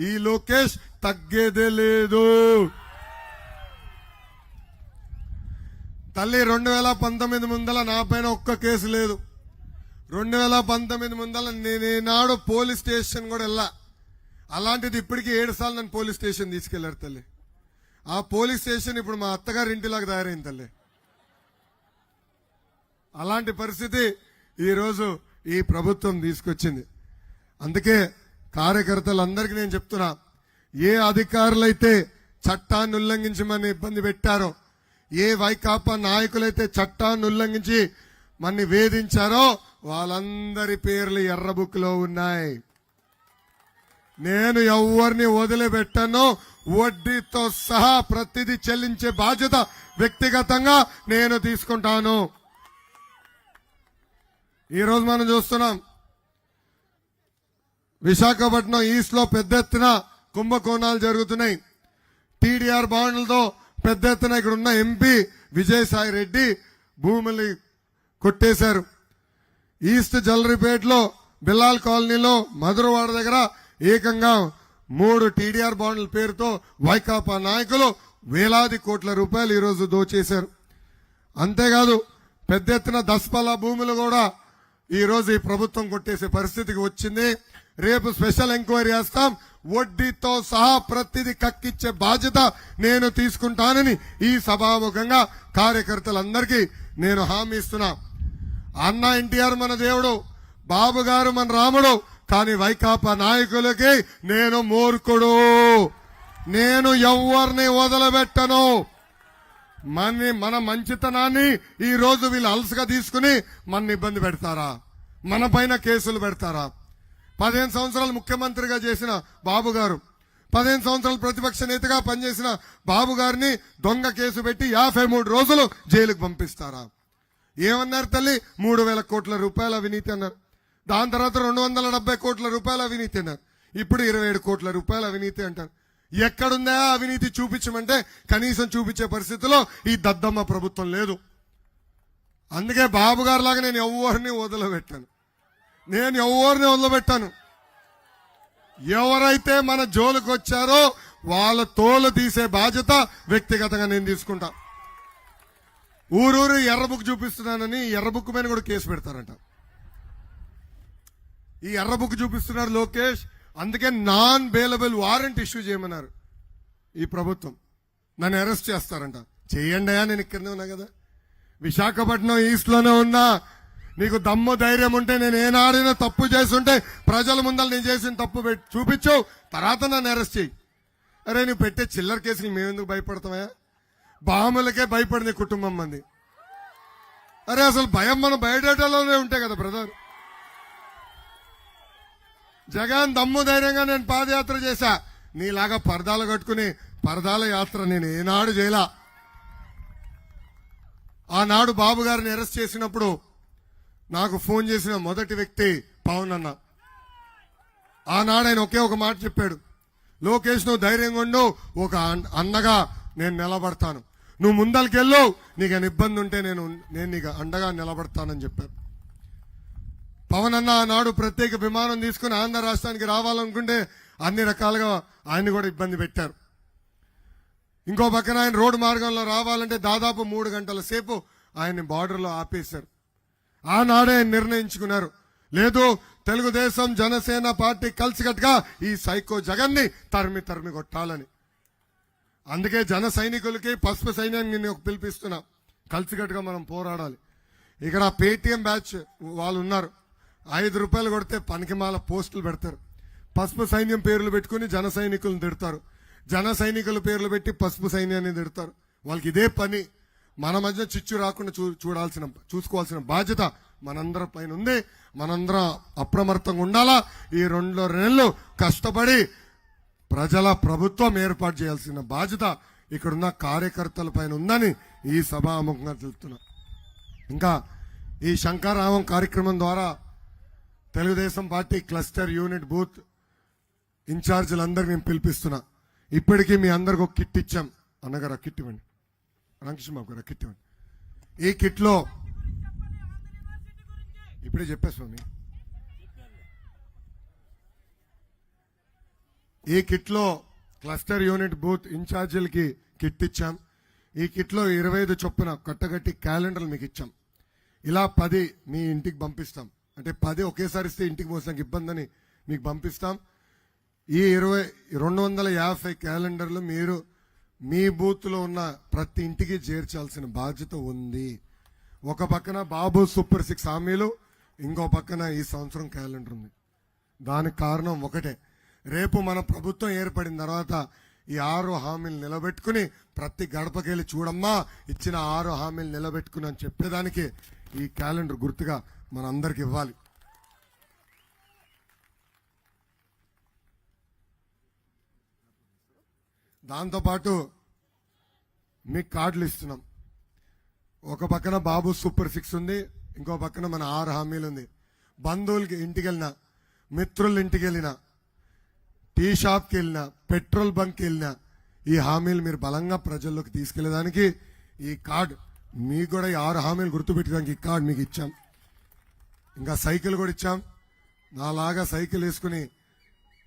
ఈ లోకేష్ తగ్గేదే లేదు. తల్లి రెండు వేల పంతొమ్మిది ముందల నా పైన ఒక్క కేసు లేదు. రెండు వేల పంతొమ్మిది ముందల నేనేనాడు పోలీస్ స్టేషన్ కూడా వెళ్ళా. అలాంటిది ఇప్పటికీ ఏడు సార్లు నన్ను పోలీస్ స్టేషన్ తీసుకెళ్ళారు తల్లి. ఆ పోలీస్ స్టేషన్ ఇప్పుడు మా అత్తగారి ఇంటిలాగా తయారైంది తల్లి. అలాంటి పరిస్థితి ఈరోజు ఈ ప్రభుత్వం తీసుకొచ్చింది. అందుకే కార్యకర్తలందరికీ నేను చెప్తున్నా ఏ అధికారులైతే చట్టాన్ని ఉల్లంఘించమని ఇబ్బంది పెట్టారో ఏ వైకాపా నాయకులైతే చట్టాన్ని ఉల్లంఘించి మన్ని వేధించారో వాళ్ళందరి పేర్లు ఎర్ర బుక్లో ఉన్నాయి. నేను ఎవరిని వదిలిపెట్టను వడ్డీతో సహా ప్రతిదీ చెల్లించే బాధ్యత వ్యక్తిగతంగా నేను తీసుకుంటాను. ఈరోజు మనం చూస్తున్నాం విశాఖపట్నం ఈస్ట్లో పెద్ద ఎత్తున కుంభకోణాలు జరుగుతున్నాయి. టీడీఆర్ బాండ్లతో పెద్ద ఎత్తున ఇక్కడ ఉన్న ఎంపీ విజయసాయి రెడ్డి భూములు కొట్టేశారు. ఈస్ట్ జల్లరిపేటలో బిల్లాల్ కాలనీలో మధురవాడ దగ్గర ఏకంగా మూడు టీడీఆర్ బాండ్ల పేరుతో వైకాపా నాయకులు వేలాది కోట్ల రూపాయలు ఈరోజు దోచేశారు. అంతేకాదు పెద్ద ఎత్తున దస్పల భూములు కూడా ఈరోజు ఈ ప్రభుత్వం కొట్టేసే పరిస్థితికి వచ్చింది. రేపు స్పెషల్ ఎంక్వైరీ చేస్తాం. వడ్డీతో సహా ప్రతిదీ కక్కిచ్చే బాధ్యత నేను తీసుకుంటానని ఈ సభాముఖంగా కార్యకర్తలందరికీ నేను హామీ ఇస్తున్నా. అన్న ఎన్టీఆర్ మన దేవుడు బాబు గారు మన రాముడు కానీ వైకాపా నాయకులకి నేను మూర్ఖుడు. నేను ఎవరిని వదలబెట్టను. మన మన మంచితనాన్ని ఈ రోజు వీళ్ళు అలసగా తీసుకుని మన ఇబ్బంది పెడతారా? మన పైన కేసులు పెడతారా? పదిహేను సంవత్సరాలు ముఖ్యమంత్రిగా చేసిన బాబు గారు పదిహేను సంవత్సరాలు ప్రతిపక్ష నేతగా పనిచేసిన బాబు గారిని దొంగ కేసు పెట్టి యాభై మూడు రోజులు జైలుకు పంపిస్తారా? ఏమన్నారు తల్లి? మూడు వేల కోట్ల రూపాయల అవినీతి అన్నారు. దాని తర్వాత రెండు వందల డెబ్బై కోట్ల రూపాయల అవినీతి అన్నారు. ఇప్పుడు ఇరవై ఏడు కోట్ల రూపాయల అవినీతి అంటారు. ఎక్కడుందా అవినీతి చూపించమంటే కనీసం చూపించే పరిస్థితిలో ఈ దద్దమ్మ ప్రభుత్వం లేదు. అందుకే బాబు గారు లాగా నేను ఎవరిని వదిలిపెట్టాను నేను ఎవరిని వదిలిపెట్టాను? ఎవరైతే మన జోలికి వచ్చారో వాళ్ళ తోలు తీసే బాధ్యత వ్యక్తిగతంగా నేను తీసుకుంటా. ఊరూరు ఎర్రబుక్ చూపిస్తున్నానని ఎర్రబుక్ మీద కూడా కేసు పెడతారంట. ఈ ఎర్రబుక్ చూపిస్తున్నారు లోకేష్ అందుకే నాన్ బెయిలబుల్ వారెంట్ ఇష్యూ చేయమన్నారు ఈ ప్రభుత్వం. నన్ను అరెస్ట్ చేస్తారంట. చేయండి అయ్యా నేను ఇక్కడనే ఉన్నా కదా. విశాఖపట్నం ఈస్ట్లోనే ఉన్నా నీకు దమ్ము ధైర్యం ఉంటే నేను ఏనాడైనా తప్పు చేస్తుంటే ప్రజల ముందర నేను చేసిన తప్పు పెట్టి చూపించు. తర్వాత నన్ను అరెస్ట్ చేయి. అరే నువ్వు పెట్టే చిల్లర కేసులు మేమెందుకు భయపడతామా బాములకే భయపడింది కుటుంబం మంది. అరే అసలు భయం మనం బయోడేటాలోనే ఉంటాయి కదా బ్రదర్ జగన్ దమ్ము ధైర్యంగా నేను పాదయాత్ర చేశా. నీలాగా పరదాలు కట్టుకుని పరదాల యాత్ర నేను ఏనాడు చేయలా. ఆనాడు బాబు గారిని అరెస్ట్ చేసినప్పుడు నాకు ఫోన్ చేసిన మొదటి వ్యక్తి పవన్ అన్న. ఆనాడు ఆయన ఒకే ఒక మాట చెప్పాడు. లోకేష్ నువ్వు ధైర్యంగా ఉండు ఒక అన్నగా నేను నిలబడతాను. నువ్వు ముందరికెళ్ళు నీకు ఏమైనా ఇబ్బంది ఉంటే నేను నేను నీకు అండగా నిలబడతానని చెప్పారు. పవన్ అన్న ఆనాడు ప్రత్యేక విమానం తీసుకుని ఆంధ్ర రాష్ట్రానికి రావాలనుకుంటే అన్ని రకాలుగా ఆయన కూడా ఇబ్బంది పెట్టారు. ఇంకో పక్కన ఆయన రోడ్డు మార్గంలో రావాలంటే దాదాపు మూడు గంటల సేపు ఆయన్ని బార్డర్లో ఆపేశారు. ఆనాడే నిర్ణయించుకున్నారు. లేదు తెలుగుదేశం జనసేన పార్టీ కలిసికట్టుగా ఈ సైకో జగన్ని తరిమి తరిమి కొట్టాలని. అందుకే జన సైనికులకి పసుపు సైన్యాన్ని నేను పిలిపిస్తున్నా. కలిసికట్టుగా మనం పోరాడాలి. ఇక్కడ పేటిఎం బ్యాచ్ వాళ్ళు ఉన్నారు ఐదు రూపాయలు కొడితే పనికిమాల పోస్టులు పెడతారు. పసుపు సైన్యం పేర్లు పెట్టుకుని జన సైనికులను తిడతారు. జన సైనికుల పేర్లు పెట్టి పసుపు సైన్యాన్ని తిడతారు. వాళ్ళకి ఇదే పని. మన మధ్య చిచ్చు రాకుండా చూ చూడాల్సిన చూసుకోవాల్సిన బాధ్యత మనందరి పైన ఉంది. మనందరం అప్రమత్తంగా ఉండాలా? ఈ రెండు నెలలు కష్టపడి ప్రజల ప్రభుత్వం ఏర్పాటు చేయాల్సిన బాధ్యత ఇక్కడున్న కార్యకర్తల పైన ఉందని ఈ సభాముఖంగా తెలుపుతున్నా ఇంకా ఈ శంకరామం కార్యక్రమం ద్వారా Telugu Desam party cluster unit booth ఇన్ఛార్జీలందరికీ నేను పిలిపిస్తున్నా. ఇప్పటికీ మీ అందరికి ఒక కిట్ ఇచ్చాం. అన్నగారు ఆ కిట్ ఇవ్వండి. రామకృష్ణ గారు కిట్ ఈ కిట్లో? ఇప్పుడే చెప్పా స్వామి. ఈ కిట్లో క్లస్టర్ యూనిట్ బూత్ ఇన్ఛార్జీలకి కిట్ ఇచ్చాం. ఈ కిట్లో ఇరవై ఐదు చొప్పున కట్టగట్టి క్యాలెండర్లు మీకు ఇచ్చాం. ఇలా పది మీ ఇంటికి పంపిస్తాం. అంటే పది ఒకేసారి ఇస్తే ఇంటికి పోసానికి ఇబ్బందని మీకు పంపిస్తాం. ఈ ఇరవై రెండు వందల యాభై క్యాలెండర్లు మీరు మీ బూత్లో ఉన్న ప్రతి ఇంటికి చేర్చాల్సిన బాధ్యత ఉంది. ఒక పక్కన బాబు సూపర్ సిక్స్ హామీలు ఇంకో పక్కన ఈ సంవత్సరం క్యాలెండర్ ఉంది. దానికి కారణం ఒకటే. రేపు మన ప్రభుత్వం ఏర్పడిన తర్వాత ఈ ఆరు హామీలు నిలబెట్టుకుని ప్రతి గడపకెళ్ళి చూడమ్మా ఇచ్చిన ఆరు హామీలు నిలబెట్టుకుని అని చెప్పేదానికి ఈ క్యాలెండర్ గుర్తుగా మన అందరికి ఇవ్వాలి. దాంతోపాటు మీకు కార్డులు ఇస్తున్నాం. ఒక పక్కన బాబు సూపర్ సిక్స్ ఉంది ఇంకో పక్కన మన ఆరు హామీలు ఉంది. బంధువులకి ఇంటికి వెళ్ళినా మిత్రుల ఇంటికి వెళ్ళినా టీ షాప్కి వెళ్ళినా పెట్రోల్ బంక్కి వెళ్ళినా ఈ హామీలు మీరు బలంగా ప్రజల్లోకి తీసుకెళ్ళేదానికి ఈ కార్డు మీకు కూడా ఈ ఆరు హామీలు గుర్తుపెట్టడానికి ఈ కార్డు మీకు ఇచ్చాం. ఇంకా సైకిల్ కూడా ఇచ్చాం. నాలాగా సైకిల్ వేసుకుని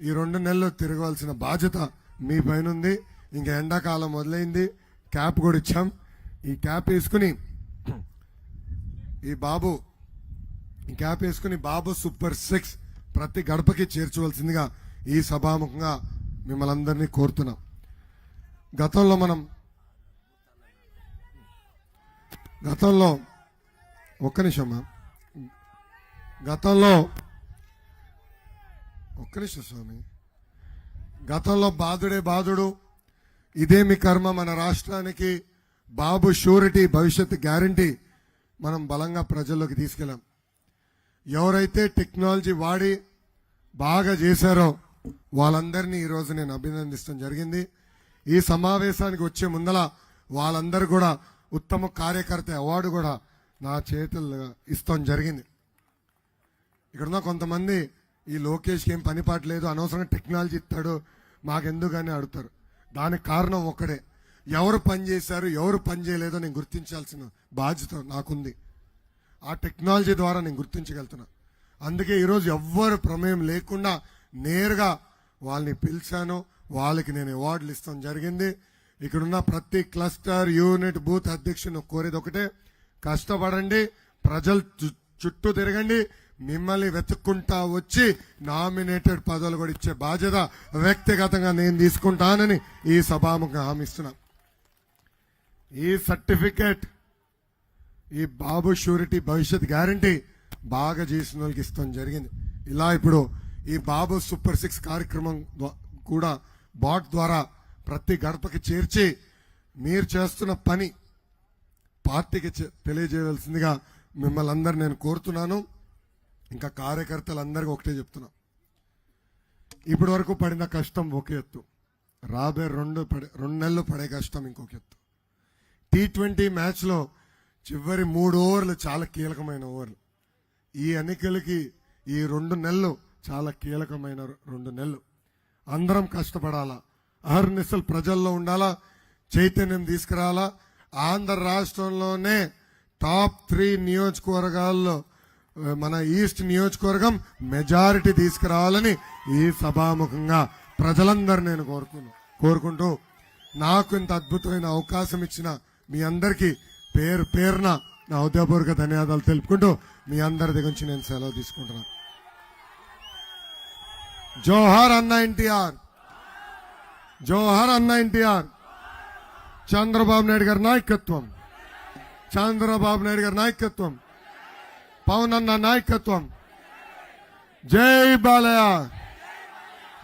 ఈ రెండు నెలలు తిరగవలసిన బాధ్యత మీ పైన ఉంది. ఇంకా ఎండాకాలం మొదలైంది. క్యాప్ కూడా ఇచ్చాం. ఈ క్యాప్ వేసుకుని ఈ బాబు ఈ క్యాప్ వేసుకుని బాబు సూపర్ సిక్స్ ప్రతి గడపకి చేర్చవలసిందిగా ఈ సభాముఖంగా మిమ్మల్ని అందరినీ కోరుతున్నాం. గతంలో మనం గతంలో ఒక్క నిమిషమ్మా గతంలో ఒక్క నిమిషం స్వామి. గతంలో బాధుడే బాధుడు ఇదేమి కర్మ మన రాష్ట్రానికి బాబు షూరిటీ భవిష్యత్ గ్యారంటీ మనం బలంగా ప్రజల్లోకి తీసుకెళ్ళాం. ఎవరైతే టెక్నాలజీ వాడి బాగా చేశారో వాళ్ళందరినీ ఈరోజు నేను అభినందిస్తాం జరిగింది. ఈ సమావేశానికి వచ్చే ముందల వాళ్ళందరూ కూడా ఉత్తమ కార్యకర్త అవార్డు కూడా నా చేతుల్లో ఇస్తాం జరిగింది. ఇక్కడున్న కొంతమంది ఈ లోకేష్కి ఏం పని లేదు అనవసరంగా టెక్నాలజీ ఇస్తాడు మాకెందుకు అని అడుగుతారు. దానికి కారణం ఒక్కడే. ఎవరు పని చేశారు ఎవరు పనిచేయలేదో నేను గుర్తించాల్సిన బాధ్యత నాకుంది. ఆ టెక్నాలజీ ద్వారా నేను గుర్తించగలుగుతున్నా. అందుకే ఈరోజు ఎవ్వరు ప్రమేయం లేకుండా నేరుగా వాళ్ళని పిలిచాను. వాళ్ళకి నేను అవార్డులు ఇస్తాం జరిగింది. ఇక్కడున్న ప్రతి క్లస్టర్ యూనిట్ బూత్ అధ్యక్షుని కోరేది ఒకటే. కష్టపడండి. ప్రజలు చు- చుట్టూ తిరగండి. మిమ్మల్ని వెతుక్కుంటా వచ్చి నామినేటెడ్ పదవులు కూడా ఇచ్చే బాధ్యత వ్యక్తిగతంగా నేను తీసుకుంటానని ఈ సభాముఖంగా హామీస్తున్నా. ఈ సర్టిఫికేట్ ఈ బాబు షూరిటీ భవిష్యత్ గ్యారంటీ బాగా చేసిన వాళ్ళకి ఇస్తాం జరిగింది. ఇలా ఇప్పుడు ఈ బాబు సూపర్ సిక్స్ కార్యక్రమం కూడా బాట్ ద్వారా ప్రతి గడపకి చేర్చి మీరు చేస్తున్న పని పార్టీకి తెలియజేయవలసిందిగా మిమ్మల్ని అందరు నేను కోరుతున్నాను. ఇంకా కార్యకర్తలందరికీ ఒకటే చెప్తున్నాం. ఇప్పటి వరకు పడిన కష్టం ఒక ఎత్తు. రాబోయే రెండు పడే రెండు నెలలు పడే కష్టం ఇంకొక ఎత్తు. టీ ట్వంటీ మ్యాచ్లో చివరి మూడు ఓవర్లు చాలా కీలకమైన ఓవర్లు. ఈ ఎన్నికలకి ఈ రెండు నెలలు చాలా కీలకమైన రెండు నెలలు. అందరం కష్టపడాలా? అహర్నిశలు ప్రజల్లో ఉండాలా? చైతన్యం తీసుకురావాలా ఆంధ్ర రాష్ట్రంలోనే టాప్ త్రీ నియోజకవర్గాల్లో మన ఈస్ట్ నియోజకవర్గం మెజారిటీ తీసుకురావాలని ఈ సభాముఖంగా ప్రజలందరూ నేను కోరుకున్నా కోరుకుంటూ నాకు ఇంత అద్భుతమైన అవకాశం ఇచ్చిన మీ అందరికీ పేరు పేరున నా ఉదయపూర్వక ధన్యవాదాలు తెలుపుకుంటూ మీ అందరి దగ్గర నుంచి నేను సెలవు తీసుకుంటున్నాను. జోహార్ అన్న ఎన్టీఆర్ జోహార్ అన్న ఎన్టీఆర్ చంద్రబాబు నాయుడు గారి నాయకత్వం చంద్రబాబు నాయుడు గారి నాయకత్వం. పవన్ అన్న నాయకత్వం. జై బాలయ్య.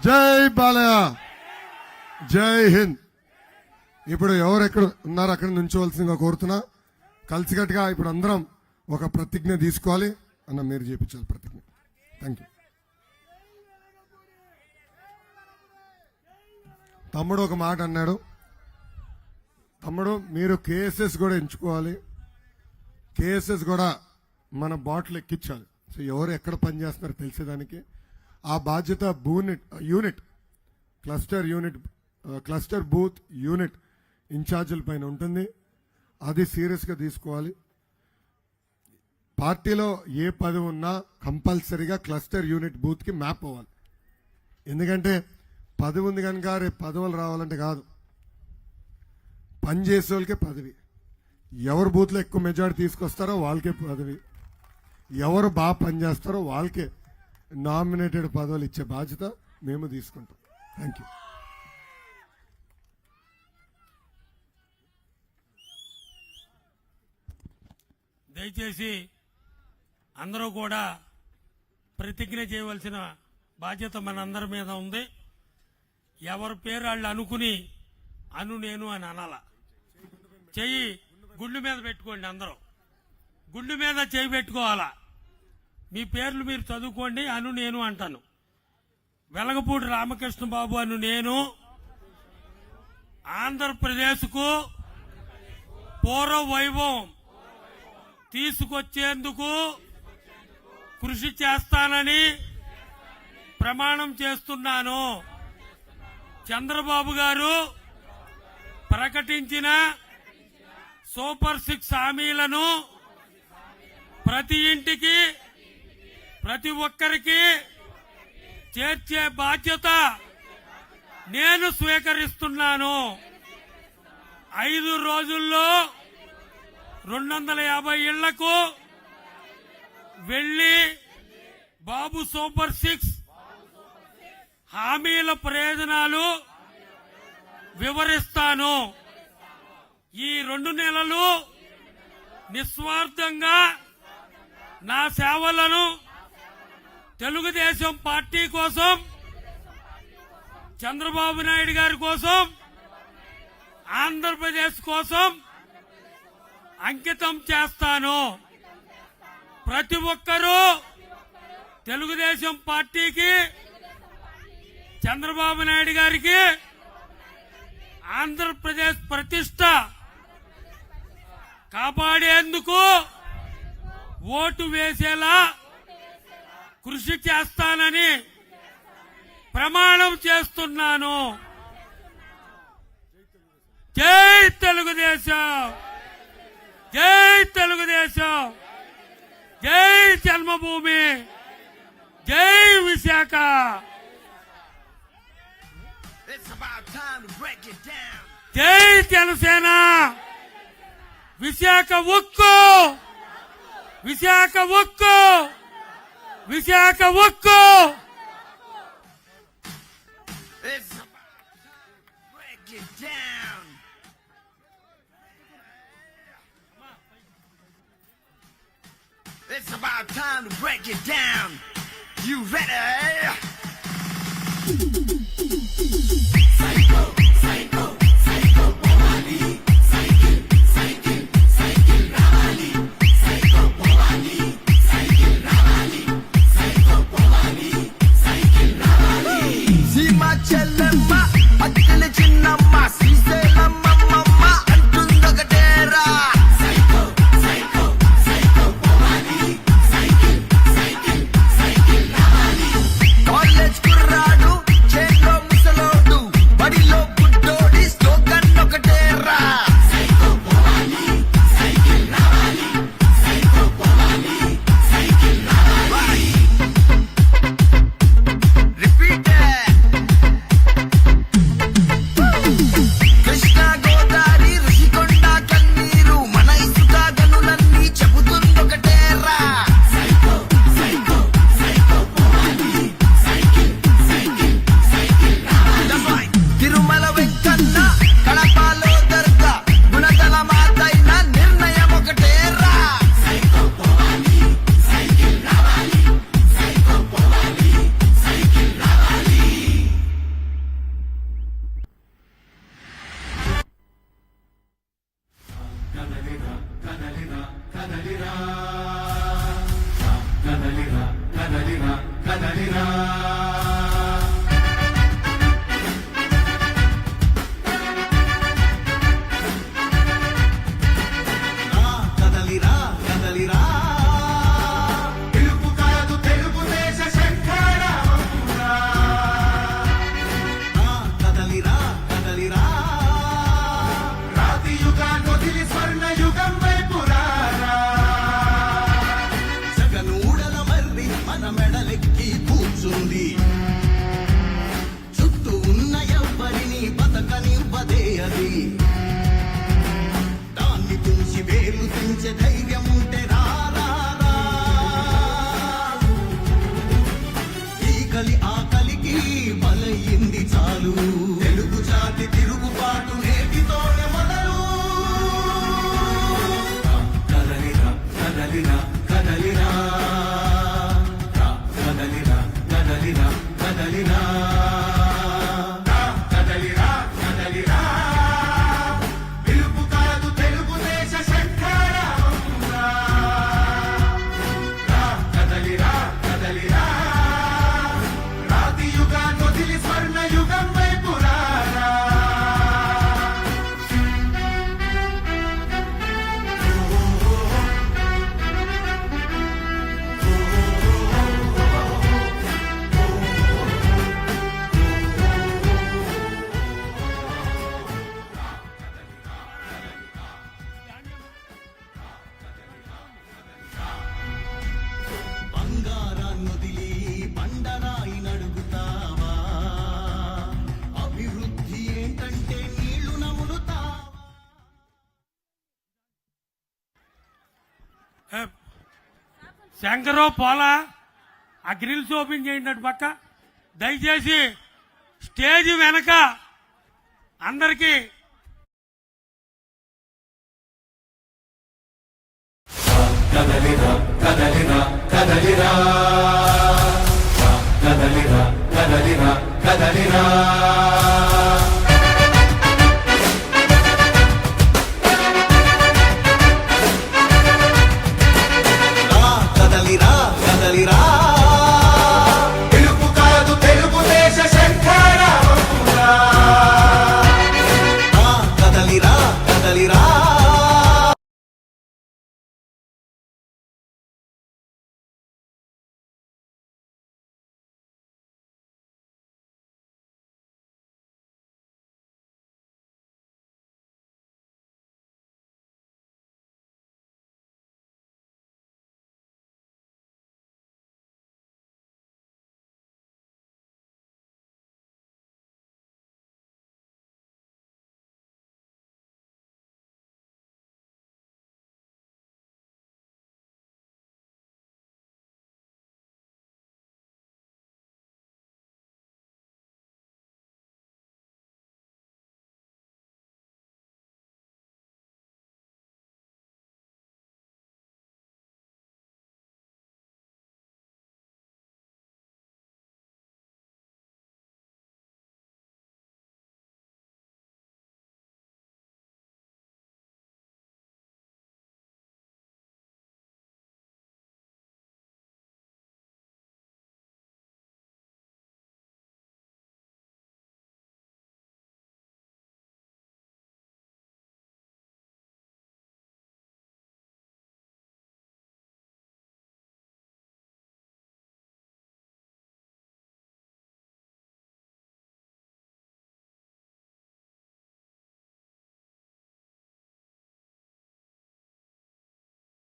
జై బాలయ్య. జై హింద్. ఇప్పుడు ఎవరెక్కడ ఉన్నారో అక్కడ నుంచోవలసిందిగా కోరుతున్నా. కలిసికట్టుగా ఇప్పుడు అందరం ఒక ప్రతిజ్ఞ తీసుకోవాలి అన్న మీరు చేపించాలి ప్రతిజ్ఞ. థ్యాంక్ యూ తమ్ముడు ఒక మాట అన్నాడు. తమ్ముడు మీరు కేసెస్ కూడా ఎంచుకోవాలి. కేసెస్ కూడా మన బాటిల్ ఎక్కించాలి. సో ఎవరు ఎక్కడ పనిచేస్తున్నారో తెలిసేదానికి? ఆ బాధ్యత బూనిట్ unit cluster unit cluster booth unit ఇన్ఛార్జీల పైన ఉంటుంది. అది సీరియస్గా తీసుకోవాలి. పార్టీలో ఏ పదవి ఉన్నా కంపల్సరీగా క్లస్టర్ యూనిట్ బూత్కి మ్యాప్ అవ్వాలి. ఎందుకంటే పదవి ఉంది కనుక రేపు పదవులు రావాలంటే కాదు. పని చేసే వాళ్ళకే పదవి. ఎవరు బూత్లో ఎక్కువ మెజారిటీ తీసుకొస్తారో వాళ్ళకే పదవి. ఎవరు బాగా పనిచేస్తారో వాళ్ళకే నామినేటెడ్ పదవులు ఇచ్చే బాధ్యత మేము తీసుకుంటాం. థ్యాంక్ యూ దయచేసి అందరూ కూడా ప్రతిజ్ఞ చేయవలసిన బాధ్యత మనందరి మీద ఉంది. ఎవరి పేరు వాళ్ళు అనుకుని అను నేను అని అనాల. చెయ్యి గుండు మీద పెట్టుకోండి అందరూ. గుండు మీద చేయి పెట్టుకోవాలా? మీ పేర్లు మీరు చదువుకోండి అను నేను అంటాను. వెలగపూడి రామకృష్ణ బాబు అను నేను ఆంధ్రప్రదేశ్కు పూర్వ వైభవం తీసుకొచ్చేందుకు కృషి చేస్తానని ప్రమాణం చేస్తున్నాను. చంద్రబాబు గారు ప్రకటించిన సూపర్ సిక్స్ హామీలను ప్రతి ఇంటికి ప్రతి ఒక్కరికి చేర్చే బాధ్యత నేను స్వీకరిస్తున్నాను. ఐదు రోజుల్లో రెండు వందల యాభై ఇళ్ళకు వెళ్ళి బాబు సూపర్ సిక్స్ హామీల ప్రయోజనాలు వివరిస్తాను. ఈ రెండు నెలలు నిస్వార్థంగా నా సేవలను తెలుగుదేశం పార్టీ కోసం చంద్రబాబు నాయుడు గారి కోసం ఆంధ్రప్రదేశ్ కోసం అంకితం చేస్తాను. ప్రతి ఒక్కరూ తెలుగుదేశం పార్టీకి చంద్రబాబు నాయుడు గారికి ఆంధ్రప్రదేశ్ ప్రతిష్ట కాపాడేందుకు ఓటు వేసేలా కృషి చేస్తానని ప్రమాణం చేస్తున్నాను. జై తెలుగుదేశం. జై తెలుగుదేశం. జై జన్మభూమి. జై విశాఖ. జై జనసేన. విశాఖ ఉక్కు. విశాఖ ఉక్కు విశాఖ ఉక్కు It's about to break it down. It's about time to break it down. You ready? సీమ శంకరో పోలా? ఆ గ్రిల్స్ ఓపెన్ చేయండి అటు పక్క. దయచేసి స్టేజ్ వెనక అందరికీ కదలిరా కదలిరా కదలిరా కదలిరా కదలిరా కదలిరా.